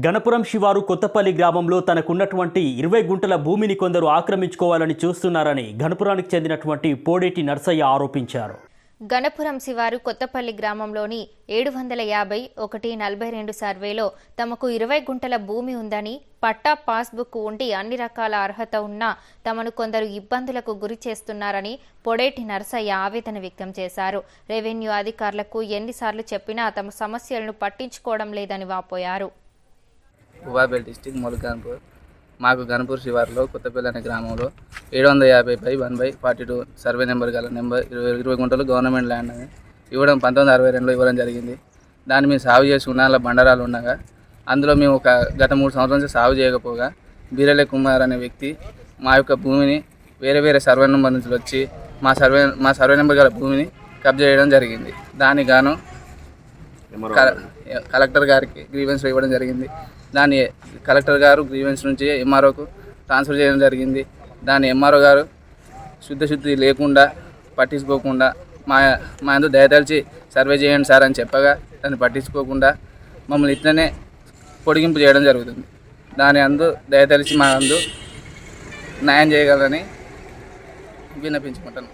గణపురం శివారు కొత్తపల్లి గ్రామంలో తనకున్నటువంటి ఇరవై గుంటల భూమిని కొందరు ఆక్రమించుకోవాలని చూస్తున్నారని గణపురానికి చెందినటువంటి పోడేటి నర్సయ్య ఆరోపించారు. గణపురం శివారు కొత్తపల్లి గ్రామంలోని ఏడు వందల యాభై ఒకటి నలభై రెండు సర్వేలో తమకు ఇరవై గుంటల భూమి ఉందని పట్టా పాస్బుక్ ఉండి అన్ని రకాల అర్హత ఉన్నా తమను కొందరు ఇబ్బందులకు గురి చేస్తున్నారని పొడేటి నరసయ్య ఆవేదన వ్యక్తం చేశారు. రెవెన్యూ అధికారులకు ఎన్నిసార్లు చెప్పినా తమ సమస్యలను పట్టించుకోవడం లేదని వాపోయారు. ఉబాబేల్ డిస్టిక్ మొలకాన్పూర్ మాకు గన్పూర్ శివారులో కొత్తపల్లి అనే గ్రామంలో ఏడు వందల యాభై by one by forty two survey number గల నెంబర్ ఇరవై ఇరవై గుంటలు గవర్నమెంట్ ల్యాండ్ అని ఇవ్వడం పంతొమ్మిది అరవై రెండులో ఇవ్వడం జరిగింది. దాన్ని మేము సాగు చేసి ఉన్నాళ్ళ బండరాలు ఉండగా అందులో మేము ఒక గత మూడు సంవత్సరాల నుంచి సాగు చేయకపోగా బీరలే కుమార్ అనే వ్యక్తి మా యొక్క భూమిని వేరే వేరే సర్వే నెంబర్ నుంచి వచ్చి మా సర్వే మా సర్వే నెంబర్ గల భూమిని కబ్జా చేయడం జరిగింది. దానికి గాను కలెక్టర్ గారికి గ్రీవెన్స్ ఇవ్వడం జరిగింది. దాన్ని కలెక్టర్ గారు గ్రీవెన్స్ నుంచి ఎంఆర్ఓకు ట్రాన్స్ఫర్ చేయడం జరిగింది. దాన్ని ఎంఆర్ఓ గారు శుద్ధశుద్ధి లేకుండా పట్టించుకోకుండా మా మా అందు దయతలిచి సర్వే చేయండి సార్ అని చెప్పగా దాన్ని పట్టించుకోకుండా మమ్మల్ని ఇట్లనే పొడిగింపు చేయడం జరుగుతుంది. దాని అందు దయతలిచి మా అందు న్యాయం చేయగలరని విన్నపించుకుంటాను